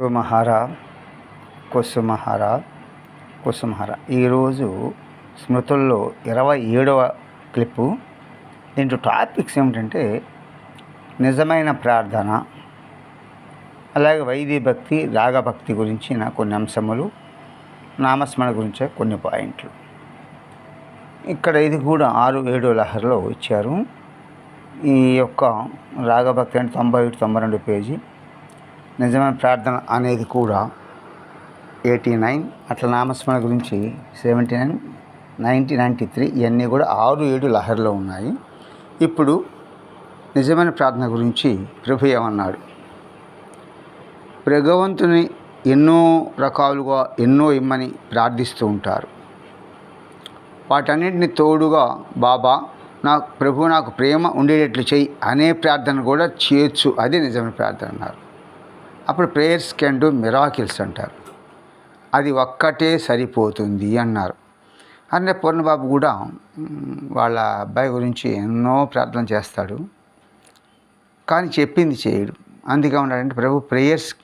కుసుమహర కుసుమహర కుసుమహర ఈరోజు స్మృతుల్లో ఇరవై ఏడవ క్లిప్పు. దీంట్లో టాపిక్స్ ఏమిటంటే నిజమైన ప్రార్థన అలాగే వైదీ భక్తి రాగభక్తి గురించిన కొన్ని అంశములు నామస్మరణ గురించే కొన్ని పాయింట్లు. ఇక్కడ ఇది కూడా ఆరు ఏడు లహరిలో ఇచ్చారు. ఈ యొక్క రాగభక్తి అంటే తొంభై ఒకటి తొంభై రెండు పేజీ. నిజమైన ప్రార్థన అనేది కూడా ఎయిటీ నైన్ అట్లా నామస్మరణ గురించి seventy nine ninety ninety three ఇవన్నీ కూడా ఆరు ఏడు లహరిలో ఉన్నాయి. ఇప్పుడు నిజమైన ప్రార్థన గురించి ప్రభు ఏమన్నాడు? భగవంతుని ఎన్నో రకాలుగా ఎన్నో ఇమ్మని ప్రార్థిస్తూ ఉంటారు. వాటన్నిటిని తోడుగా బాబా నాకు ప్రభు నాకు ప్రేమ ఉండేటట్లు చేయి అనే ప్రార్థన కూడా చేయొచ్చు. అదే నిజమైన ప్రార్థన అన్నారు. అప్పుడు ప్రేయర్స్ కెన్ డూ మిరాకిల్స్ అంటారు. అది ఒక్కటే సరిపోతుంది అన్నారు. అంటే పూర్ణబాబు కూడా వాళ్ళ అబ్బాయి గురించి ఎన్నో ప్రార్థన చేస్తాడు. కానీ చెప్పింది చేయడు. అందుకే ఉన్నాడంటే ప్రభు prayers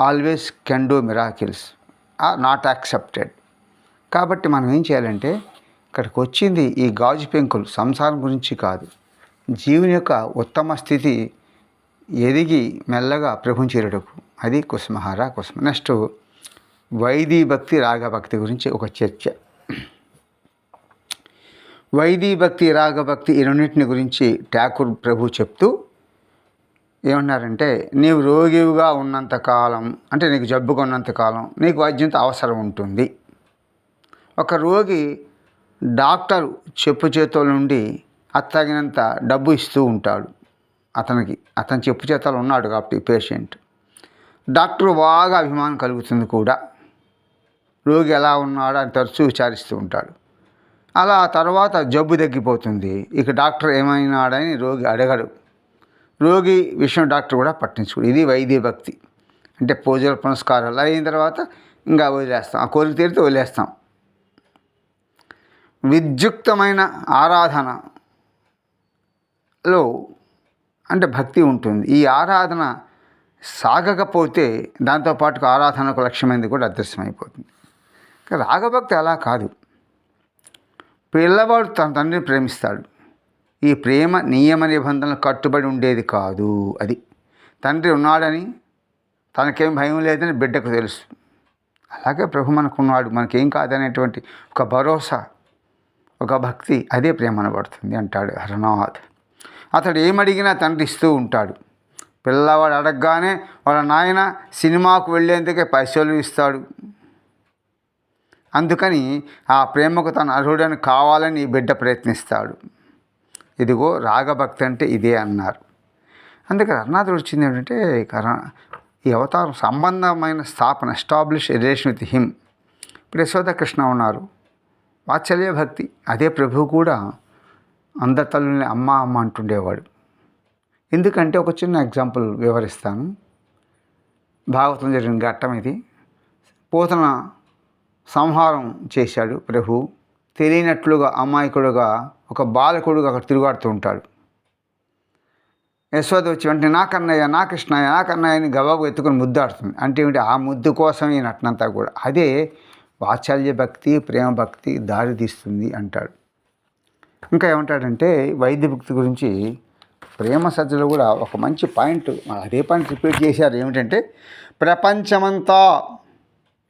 always can do miracles are not accepted. కాబట్టి మనం ఏం చేయాలంటే ఇక్కడికి వచ్చింది ఈ గాజు పెంకులు సంసారం గురించి కాదు. జీవుని యొక్క ఉత్తమ స్థితి ఎదిగి మెల్లగా ప్రభు చేరుటకు. అది కుసుమహార కుసుమ. నెక్స్ట్ వైదీ భక్తి రాగభక్తి గురించి ఒక చర్చ. వైదీ భక్తి రాగభక్తి ఈ రెండింటిని గురించి ఠాకూర్ ప్రభు చెప్తూ ఏమన్నారంటే నీవు రోగిగా ఉన్నంత కాలం అంటే నీకు జబ్బుగా ఉన్నంత కాలం నీకు వైద్యంతో అవసరం ఉంటుంది. ఒక రోగి డాక్టర్ చెప్పు చేతుల నుండి అత్తగినంత డబ్బు ఇస్తూ ఉంటాడు. అతనికి అతని చెప్పు చేతలు ఉన్నాడు కాబట్టి పేషెంట్ డాక్టర్ బాగా అభిమానం కలుగుతుంది కూడా. రోగి ఎలా ఉన్నాడు అని తరచూ విచారిస్తూ ఉంటాడు. అలా ఆ తర్వాత జబ్బు తగ్గిపోతుంది. ఇక డాక్టర్ ఏమైనాడని రోగి అడగడు. రోగి విషయం డాక్టర్ కూడా పట్టించుకోడు. ఇది వైద్య భక్తి. అంటే పూజల పునస్కారాలు అయిన తర్వాత ఇంకా వదిలేస్తాం. ఆ కోరిక తీరితే వదిలేస్తాం. విద్యుక్తమైన ఆరాధనలో అంటే భక్తి ఉంటుంది. ఈ ఆరాధన సాగకపోతే దాంతోపాటు ఆరాధనకు లక్ష్యమైంది కూడా అదృశ్యమైపోతుంది. రాగభక్తి అలా కాదు. పిల్లవాడు తన తండ్రిని ప్రేమిస్తాడు. ఈ ప్రేమ నియమ నిబంధనలు కట్టుబడి ఉండేది కాదు అది. తండ్రి ఉన్నాడని తనకేం భయం లేదని బిడ్డకు తెలుసు. అలాగే ప్రభు మనకున్నాడు. మనకేం కాదనేటువంటి ఒక భరోసా ఒక భక్తి అదే ప్రేమ అనబడుతుంది అంటాడు హరనాథ్. అతడు ఏమడిగినా తండ్రి ఇస్తూ ఉంటాడు. పిల్లవాడు అడగగానే వాళ్ళ నాయన సినిమాకు వెళ్ళేందుకే పైసలు ఇస్తాడు. అందుకని ఆ ప్రేమకు తన అర్హుడని కావాలని బిడ్డ ప్రయత్నిస్తాడు. ఇదిగో రాగభక్తి అంటే ఇదే అన్నారు. అందుకే అరుణాథుడు వచ్చింది ఏంటంటే ఈ అవతారం సంబంధమైన స్థాపన ఎస్టాబ్లిష్ రిలేషన్ విత్ హిమ్ ఇప్పుడు యశోద కృష్ణ ఉన్నారు. వాత్సల్య భక్తి అదే ప్రభు కూడా అందరి తల్లుల్ని అమ్మ అమ్మ అంటుండేవాడు. ఎందుకంటే ఒక చిన్న ఎగ్జాంపుల్ వివరిస్తాను. భాగవతం జరిగిన ఘట్టం ఇది. పోతన సంహారం చేశాడు ప్రభు. తెలియనట్లుగా అమాయకుడుగా ఒక బాలకుడుగా అక్కడ తిరుగాడుతూ ఉంటాడు. యశోద వచ్చి వెంటనే నా కన్నయ్య నా కృష్ణయ్య నా కన్నయ్య అని గబాబు ఎత్తుకుని ముద్దాడుతుంది. అంటే ఏమిటి? ఆ ముద్దు కోసం ఈ నటనంతా కూడా. అదే వాత్సల్య భక్తి ప్రేమ భక్తి దారి తీస్తుంది అంటాడు. ఇంకా ఏమంటాడంటే వైద్య భక్తి గురించి ప్రేమ సజ్జలు కూడా ఒక మంచి పాయింట్ అదే పాయింట్ రిపీట్ చేశారు. ఏమిటంటే ప్రపంచమంతా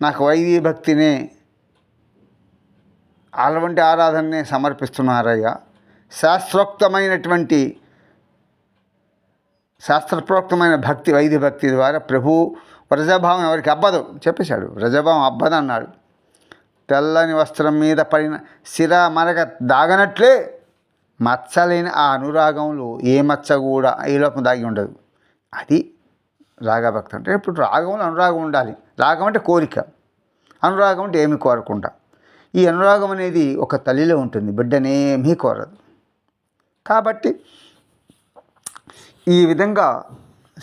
నాకు వైద్య భక్తినే అలవంటి ఆరాధననే సమర్పిస్తున్నారయ్యా. శాస్త్రోక్తమైనటువంటి శాస్త్రప్రోక్తమైన భక్తి వైద్య భక్తి ద్వారా ప్రభు వ్రజభావం ఎవరికి అబ్బదు. చెప్పేశాడు వ్రజభావం అబ్బదన్నాడు. తెల్లని వస్త్రం మీద పడిన సిర మరక దాగనట్లే మచ్చలేని ఆ అనురాగంలో ఏ మచ్చ కూడా ఏ లోపం దాగి ఉండదు. అది రాగభక్తి అంటే ఇప్పుడు రాగంలో అనురాగం ఉండాలి. రాగం అంటే కోరిక. అనురాగం అంటే ఏమి కోరకుండా. ఈ అనురాగం అనేది ఒక తల్లిలో ఉంటుంది. బిడ్డనేమీ కోరదు. కాబట్టి ఈ విధంగా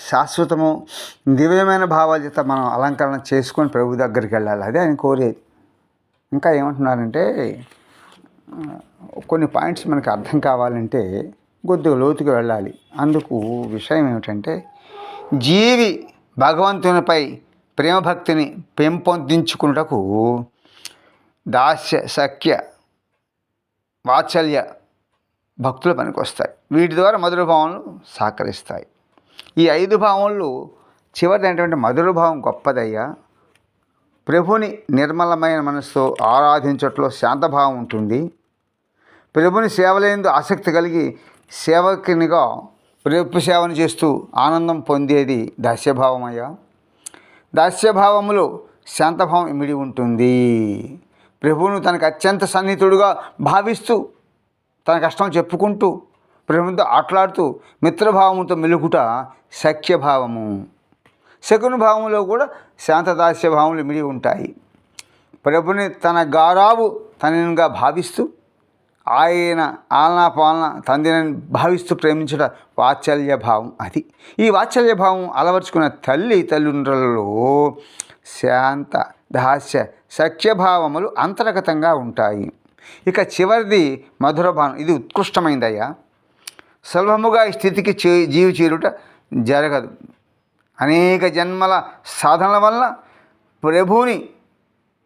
శాశ్వతము దివ్యమైన భావాల చేత మనం అలంకరణ చేసుకొని ప్రభు దగ్గరికి వెళ్ళాలి. అదే ఆయన కోరేది. ఇంకా ఏమంటున్నారంటే కొన్ని పాయింట్స్ మనకు అర్థం కావాలంటే కొద్దిగా లోతుకు వెళ్ళాలి. అందుకు విషయం ఏమిటంటే జీవి భగవంతునిపై ప్రేమభక్తిని పెంపొందించుకున్నటకు దాస్య సఖ్య వాత్సల్య భక్తులు పనికొస్తాయి. వీటి ద్వారా మధుర భావనలు సహకరిస్తాయి ఈ ఐదు భావనలు చివరిదైనటువంటి మధుర భావం గొప్పదయ్యా. ప్రభుని నిర్మలమైన మనస్సు ఆరాధించట్లో శాంతభావం ఉంటుంది. ప్రభుని సేవలేందు ఆసక్తి కలిగి సేవకునిగా ప్రభు సేవను చేస్తూ ఆనందం పొందేది దాస్యభావమయ్యా. దాస్యభావములో శాంతభావం ఇమిడి ఉంటుంది. ప్రభువును తనకు అత్యంత సన్నిహితుడుగా భావిస్తూ తన కష్టం చెప్పుకుంటూ ప్రభుత్వంతో ఆటలాడుతూ మిత్రభావముతో మెలుగుట సఖ్యభావము. శకుని భావంలో కూడా శాంతదాస్య భావములు మిడి ఉంటాయి. ప్రభుని తన గారావు తనగా భావిస్తూ ఆయన ఆలనా పాలన తండ్రిని భావిస్తూ ప్రేమించట వాత్సల్య భావం అది. ఈ వాత్సల్య భావం అలవర్చుకున్న తల్లి తల్లిదండ్రులలో శాంత దాస్య సఖ్యభావములు అంతర్గతంగా ఉంటాయి. ఇక చివరిది మధుర భావం. ఇది ఉత్కృష్టమైందయ్యా. సులభముగా ఈ స్థితికి చే జీవి చేరుట జరగదు. అనేక జన్మల సాధనల వల్ల ప్రభువుని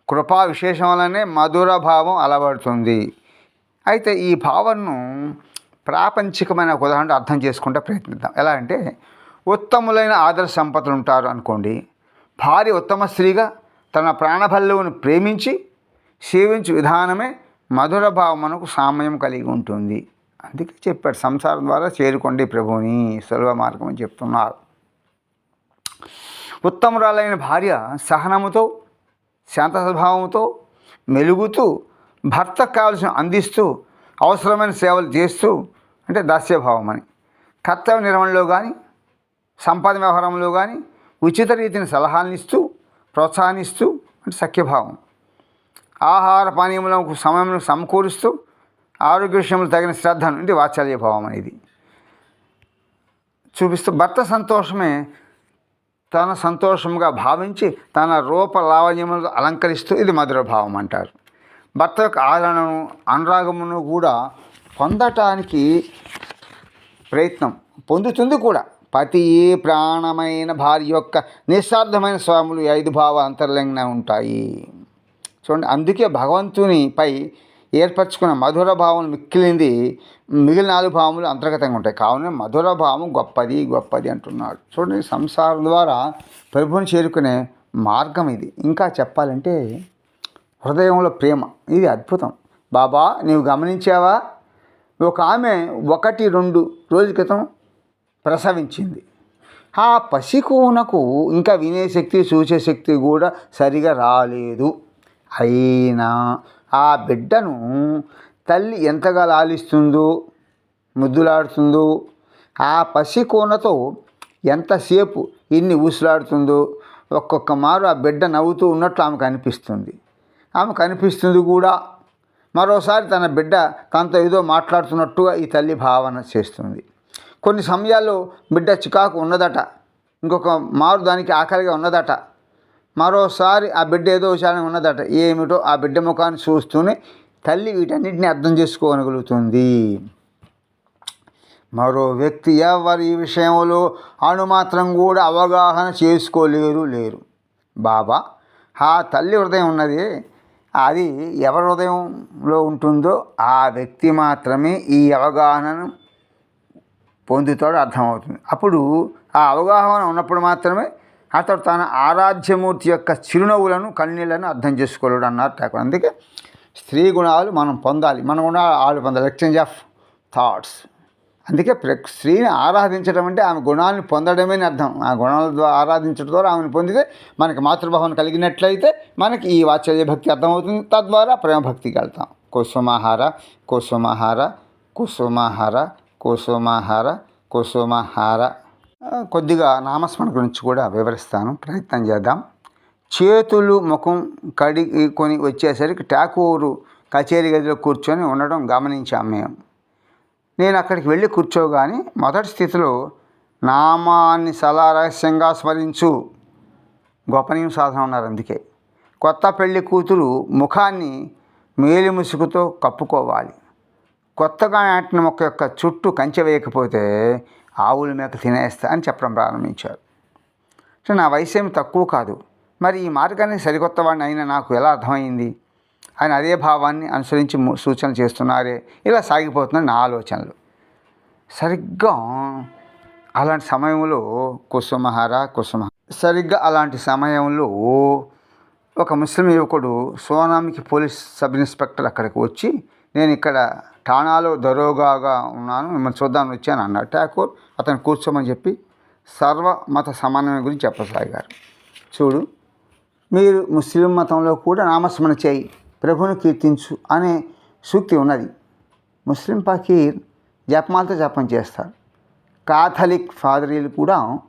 కృపా విశేషం వల్లనే మధుర భావం అలవడుతుంది. అయితే ఈ భావనను ప్రాపంచికమైన ఒక ఉదాహరణ అర్థం చేసుకుంటే ప్రయత్నిద్దాం. ఎలా అంటే ఉత్తములైన ఆదర్శ సంపదలు ఉంటారు అనుకోండి. భార్య ఉత్తమ స్త్రీగా తన ప్రాణభల్లువును ప్రేమించి సేవించు విధానమే మధుర భావమునకు సామ్యం కలిగి ఉంటుంది. అందుకే చెప్పాడు సంసారం ద్వారా చేరుకోండి ప్రభువుని సులభ మార్గం అని చెప్తున్నారు. ఉత్తమురాలైన భార్య సహనముతో శాంత స్వభావంతో మెలుగుతూ భర్త కావలసిన అందిస్తూ అవసరమైన సేవలు చేస్తూ అంటే దాస్యభావం అని కర్తవ్య నిర్వహణలో కానీ సంపాదన వ్యవహారంలో కానీ ఉచిత రీతిని సలహాలను ఇస్తూ ప్రోత్సాహాన్నిస్తూ అంటే సఖ్యభావం. ఆహార పానీయములకు సమయం సమకూరుస్తూ ఆరోగ్య విషయంలో తగిన శ్రద్ధను అంటే వాత్సల్య భావం అనేది చూపిస్తూ భర్త సంతోషమే తన సంతోషంగా భావించి తన రూప లావణ్యములు అలంకరిస్తూ ఇది మధుర భావం అంటారు. భర్త యొక్క ఆదరణను అనురాగమును కూడా పొందటానికి ప్రయత్నం పొందుతుంది కూడా. ప్రతి ప్రాణమైన భార్య యొక్క నిస్సార్థమైన స్వాములు ఐదు భావ అంతర్లంగా ఉంటాయి. చూడండి అందుకే భగవంతునిపై ఏర్పరచుకున్న మధుర భావం మిక్కిలింది. మిగిలిన నాలుగు భావములు అంతర్గతంగా ఉంటాయి. కావున మధుర భావం గొప్పది గొప్పది అంటున్నాడు. చూడండి సంసారం ద్వారా ప్రభుని చేరుకునే మార్గం ఇది. ఇంకా చెప్పాలంటే హృదయంలో ప్రేమ. ఇది అద్భుతం. బాబా నీవు గమనించావా? ఒక ఆమె ఒకటి రెండు రోజుల క్రితం ప్రసవించింది. ఆ పసికూనకు ఇంకా వినే శక్తి చూసే శక్తి కూడా సరిగా రాలేదు. అయినా ఆ బిడ్డను తల్లి ఎంతగా లాలిస్తుందో ముద్దులాడుతుందో ఆ పసికోనతో ఎంతసేపు ఇన్ని ఊసులాడుతుందో ఒక్కొక్క మారు ఆ బిడ్డ నవ్వుతూ ఉన్నట్లు ఆమెకు అనిపిస్తుంది ఆమె కనిపిస్తుంది కూడా. మరోసారి తన బిడ్డ తనతో ఏదో మాట్లాడుతున్నట్టుగా ఈ తల్లి భావన చేస్తుంది. కొన్ని సమయాల్లో బిడ్డ చికాకు ఉన్నదట. ఇంకొక మారు దానికి ఆకలిగా ఉన్నదట. మరోసారి ఆ బిడ్డ ఏదో విషయాన్ని ఉన్నదట ఏమిటో ఆ బిడ్డ ముఖాన్ని చూస్తూనే తల్లి వీటన్నిటిని అర్థం చేసుకోగలుగుతుంది. మరో వ్యక్తి ఎవరి ఈ విషయంలో అణుమాత్రం కూడా అవగాహన చేసుకోలేరు లేరు. బాబా ఆ తల్లి హృదయం ఉన్నది అది ఎవరి హృదయంలో ఉంటుందో ఆ వ్యక్తి మాత్రమే ఈ అవగాహనను పొందుతాడు అర్థమవుతుంది. అప్పుడు ఆ అవగాహన ఉన్నప్పుడు మాత్రమే అతడు తన ఆరాధ్యమూర్తి యొక్క చిరునవ్వులను కన్నీళ్ళను అర్థం చేసుకోలేడు అన్నారు ఠాకూర్. అందుకే స్త్రీ గుణాలు మనం పొందాలి. మనం కూడా వాళ్ళు పొందాలి. ఎక్స్చేంజ్ ఆఫ్ థాట్స్ అందుకే ప్ర స్త్రీని ఆరాధించడం అంటే ఆమె గుణాలను పొందడమే అని అర్థం. ఆ గుణాల ద్వారా ఆరాధించడం ద్వారా ఆమెను పొందితే మనకి మాతృభావన కలిగినట్లయితే మనకి ఈ వాత్సల్య భక్తి అర్థమవుతుంది. తద్వారా ప్రేమ భక్తికి వెళ్తాం కుసుమాహార కుసుమాహార కుసుమాహార కుసుమాహార కుసుమాహార కొద్దిగా నామస్మరణ గురించి కూడా వివరిస్తాను. ప్రయత్నం చేద్దాం. చేతులు ముఖం కడిగి వచ్చేసరికి ఠాకూరు కచేరీ గదిలో కూర్చొని ఉండడం గమనించాం మేము. నేను అక్కడికి వెళ్ళి కూర్చోగానే మొదటి స్థితిలో నామాన్ని సలారహస్యంగా స్మరించు. గోపనీయం సాధన ఉన్నారు అందుకే. కొత్త పెళ్ళి కూతురు ముఖాన్ని మేలి ముసుగుతో కప్పుకోవాలి. కొత్తగా నాటిన మొక్క యొక్క చుట్టూ కంచె వేయకపోతే ఆవుల మేక తినేస్తా అని చెప్పడం ప్రారంభించారు. అంటే నా వయసు ఏమి తక్కువ కాదు. మరి ఈ మార్గాన్ని సరికొత్త వాడిని అయినా నాకు ఎలా అర్థమైంది? ఆయన అదే భావాన్ని అనుసరించి ము- సూచన చేస్తున్నారే. ఇలా సాగిపోతున్నాయి నా ఆలోచనలు. సరిగ్గా అలాంటి సమయంలో కుసుమహార కుసుమ సరిగ్గా అలాంటి సమయంలో ఒక ముస్లిం యువకుడు సోనామికి పోలీస్ సబ్ ఇన్స్పెక్టర్ అక్కడికి వచ్చి నేను ఇక్కడ ఠాణాలో దరోగాగా ఉన్నాను మిమ్మల్ని చూద్దామని వచ్చాను అన్నాడు ఠాకూర్. అతను కూర్చోమని చెప్పి సర్వ మత సమానమైన గురించి చెప్పసాగారు. చూడు మీరు ముస్లిం మతంలో కూడా నామస్మరణ చేయి ప్రభుని కీర్తించు అనే సూక్తి ఉన్నది. ముస్లిం ఫకీర్ జపమాలతో జపం చేస్తారు. కాథలిక్ ఫాదరీలు కూడా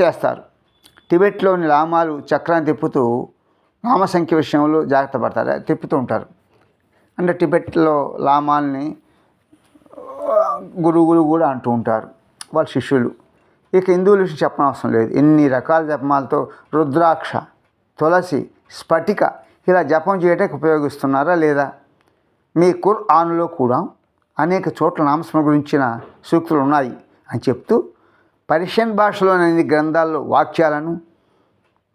చేస్తారు. టిబెట్లోని లామాలు చక్రాన్ని తిప్పుతూ నామసంఖ్య విషయంలో జాగ్రత్త పడతారు తిప్పుతూ ఉంటారు. అంటే టిబెట్లో లామాల్ని గురువులు కూడా అంటూ ఉంటారు వాళ్ళ శిష్యులు. ఇక హిందువుల విషయం చెప్పనవసరం లేదు. ఎన్ని రకాల జపమాలతో రుద్రాక్ష తులసి స్ఫటిక ఇలా జపం చేయటానికి ఉపయోగిస్తున్నారా లేదా? మీ కుర్ ఆన్లో కూడా అనేక చోట్ల నామస్మరణ గురించిన సూక్తులు ఉన్నాయి అని చెప్తూ పర్షియన్ భాషలోని గ్రంథాల్లో వాక్యాలను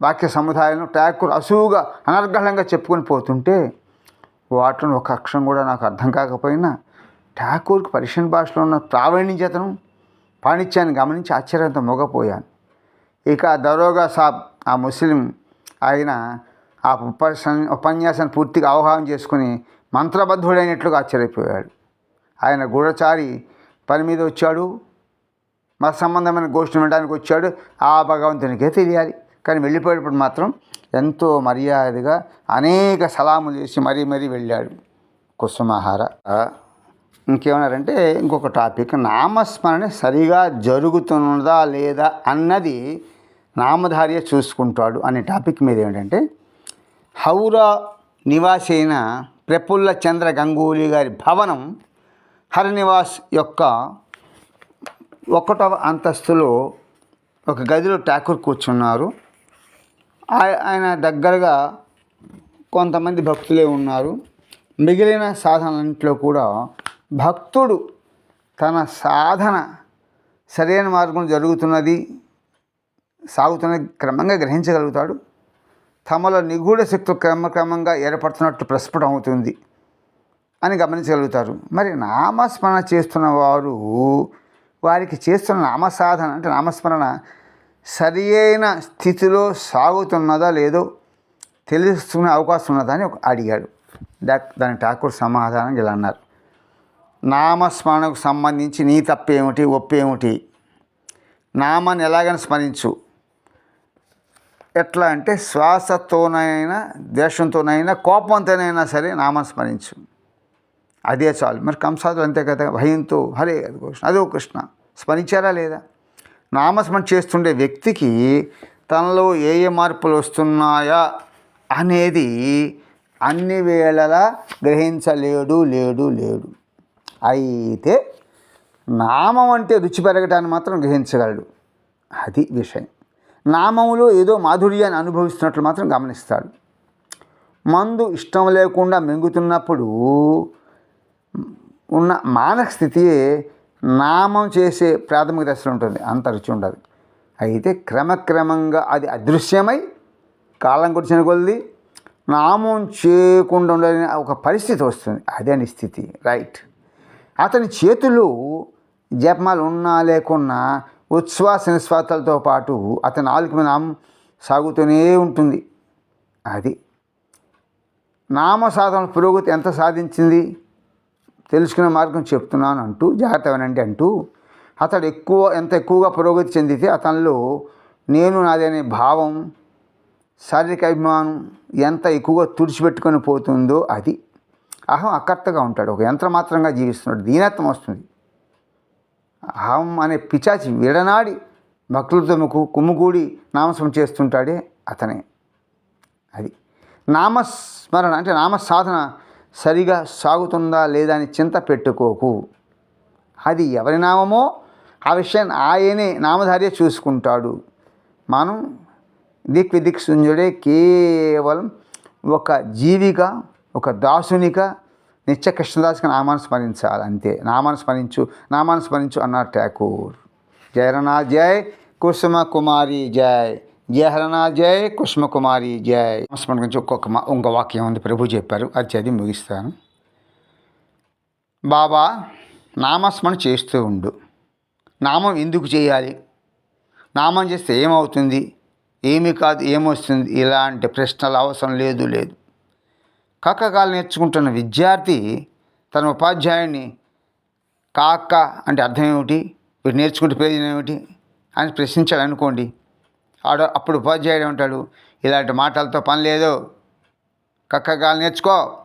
వాక్య సముదాయాలను ఠాకూర్ అసువుగా అనర్గళంగా చెప్పుకొని పోతుంటే వాటిలో ఒక అక్షరం కూడా నాకు అర్థం కాకపోయినా ఠాకూర్కి పర్షియన్ భాషలో ఉన్న ప్రావీణ్యతను పాణిత్యాన్ని గమనించి ఆశ్చర్యంతో మొగపోయాను. ఇక దరోగా సాబ్ ఆ ముస్లిం ఆయన ఆ ఉపన్యాస ఉపన్యాసాన్ని పూర్తిగా అవగాహన చేసుకుని మంత్రబద్ధుడైనట్లుగా ఆశ్చర్యపోయాడు. ఆయన గూఢచారి పని మీద వచ్చాడు. మత సంబంధమైన గోష్ఠి వినడానికి వచ్చాడు. ఆ భగవంతునికే తెలియాలి. కానీ వెళ్ళిపోయేటప్పుడు మాత్రం ఎంతో మర్యాదగా అనేక సలాములు చేసి మరీ మరీ వెళ్ళాడు. కుసుమహార. ఇంకేమన్నారంటే ఇంకొక టాపిక్ నామస్మరణ సరిగా జరుగుతున్నదా లేదా అన్నది నామధార్య చూసుకుంటాడు అనే టాపిక్ మీద ఏంటంటే హౌరా నివాసి అయిన ప్రఫుల్ల చంద్ర గంగూలీ గారి భవనం హరనివాస్ యొక్క ఒకటవ అంతస్తులో ఒక గదిలో ఠాకూర్ కూర్చున్నారు. ఆయన దగ్గరగా కొంతమంది భక్తులే ఉన్నారు. మిగిలిన సాధనలంట్లో కూడా భక్తుడు తన సాధన సరైన మార్గం జరుగుతున్నది సాగుతున్నది క్రమంగా గ్రహించగలుగుతాడు. తమలో నిగూఢ శక్తి క్రమక్రమంగా ఏర్పడుతున్నట్టు ప్రస్ఫుటం అవుతుంది అని గమనించగలుగుతారు. మరి నామస్మరణ చేస్తున్న వారు వారికి చేస్తున్న నామసాధన అంటే నామస్మరణ సరి అయిన స్థితిలో సాగుతున్నదా లేదో తెలుసుకునే అవకాశం ఉన్నదా అని ఒక అడిగాడు. దా దాని ఠాకూర్ సమాధానం ఇలా అన్నారు. నామస్మరణకు సంబంధించి నీ తప్పేమిటి ఒప్పేమిటి? నామాన్ని ఎలాగైనా స్మరించు. ఎట్లా అంటే శ్వాసతోనైనా ద్వేషంతోనైనా కోపంతోనైనా సరే నామం స్మరించు. అదే చాలు. మరి కంసాదులు అంతే కదా? భయంతో హరే అది కృష్ణ అదో కృష్ణ స్మరించారా లేదా? నామస్మరణ చేస్తుండే వ్యక్తికి తనలో ఏ ఏ మార్పులు వస్తున్నాయా అనేది అన్ని వేళలా గ్రహించలేడు లేడు లేడు. అయితే నామం అంటే రుచి పెరగటాన్ని మాత్రం గ్రహించగలడు. అది విషయం. నామములో ఏదో మాధుర్యాన్ని అనుభవిస్తున్నట్లు మాత్రం గమనిస్తాడు. మందు ఇష్టం లేకుండా మింగుతున్నప్పుడు ఉన్న మానసిక స్థితియే నామం చేసే ప్రాథమిక దశలో ఉంటుంది. అంత రుచి ఉండదు. అయితే క్రమక్రమంగా అది అదృశ్యమై కాలం గడిచిన కొలిది నామం చేయకుండా ఉండాలని ఒక పరిస్థితి వస్తుంది. అదే అని స్థితి. రైట్. అతని చేతులు జపమాలు ఉన్నా లేకున్నా ఉచ్ఛ్వాస నిశ్వాసాలతో పాటు అతని నాలుగు మీద నామం సాగుతూనే ఉంటుంది. అది నామ సాధన పురోగతి ఎంత సాధించింది? తెలుసుకునే మార్గం చెప్తున్నాను అంటూ జాగ్రత్త వినండి అంటూ అతడు ఎక్కువ ఎంత ఎక్కువగా పురోగతి చెందితే అతనిలో నేను నాదనే అనే భావం శారీరక అభిమానం ఎంత ఎక్కువగా తుడిచిపెట్టుకొని పోతుందో అది. అహం అకర్తగా ఉంటాడు ఒక యంత్రమాత్రంగా జీవిస్తున్నాడు దీనత్వం వస్తుంది. అహం అనే పిచాచి విడనాడి భక్తులతో కుమ్ముగూడి నామస్మరణ చేస్తుంటాడే అతనే. అది నామస్మరణ అంటే నామ సాధన సరిగా సాగుతుందా లేదా అని చింత పెట్టుకోకు. అది ఎవరి నామమో ఆ విషయాన్ని ఆయనే నామధార్య చూసుకుంటాడు. మనం దిక్ విదిక్ సుంజుడే కేవలం ఒక జీవిగా ఒక దాసునిగా నిత్య కృష్ణదాస్కి నామాన్ని స్మరించాలి అంతే. నామాన్ని స్మరించు నామాన్ని స్మరించు అన్నారు ఠాకూర్. జయరనాథ్ జై కుసుమ కుమారి జై జయ హరనా జయ కుష్మకుమారి జయ స్మరణ గురించి ఒక్కొక్క మా- ఇంకో వాక్యం ఉంది. ప్రభు చెప్పారు. అది చదివి ముగిస్తాను. బాబా నామస్మరణ చేస్తూ ఉండు. నామం ఎందుకు చేయాలి? నామం చేస్తే ఏమవుతుంది? ఏమి కాదు ఏమొస్తుంది? ఇలాంటి ప్రశ్నలు అవసరం లేదు లేదు. కాకగాలు నేర్చుకుంటున్న విద్యార్థి తన ఉపాధ్యాయుని కాక అంటే అర్థం ఏమిటి? వీడు నేర్చుకుంటే ప్రయోజనం ఏమిటి? అని ప్రశ్నించాడు అనుకోండి. ఆడ అప్పుడు ఉపాధ్యాయుడు ఉంటాడు ఇలాంటి మాటలతో పని లేదు. కక్కగాలు నేర్చుకో.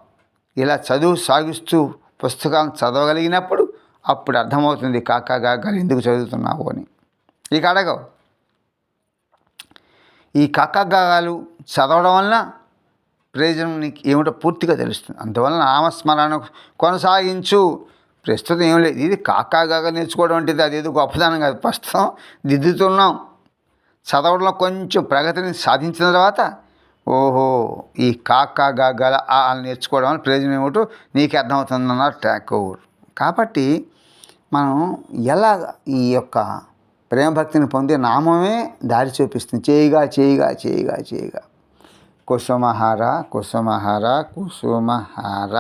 ఇలా చదువు సాగిస్తూ పుస్తకాలను చదవగలిగినప్పుడు అప్పుడు అర్థమవుతుంది కాకా గాగాలు ఎందుకు చదువుతున్నావు అని. ఇక అడగవు. ఈ కాకాగాలు చదవడం వలన ప్రయోజనం నీకు ఏమిటో పూర్తిగా తెలుస్తుంది. అందువలన నామస్మరణ కొనసాగించు. ప్రస్తుతం ఏం లేదు. ఇది కాకాగా నేర్చుకోవడం అంటే అదేదో గొప్పదనం కాదు. ప్రస్తుతం దిద్దుతున్నాం. చదవడంలో కొంచెం ప్రగతిని సాధించిన తర్వాత ఓహో ఈ కాకా గల ఆ నేర్చుకోవడం వల్ల ప్రయోజనం ఏమిటో నీకు అర్థమవుతుందన్నారు ఠాకూర్ కాబట్టి మనం ఎలా ఈ యొక్క ప్రేమ భక్తిని పొందే నామమే దారి చూపిస్తుంది. చేయిగా చేయిగా చేయిగా చేయగా. కుసుమహార కుసుమహార కుసుమహార.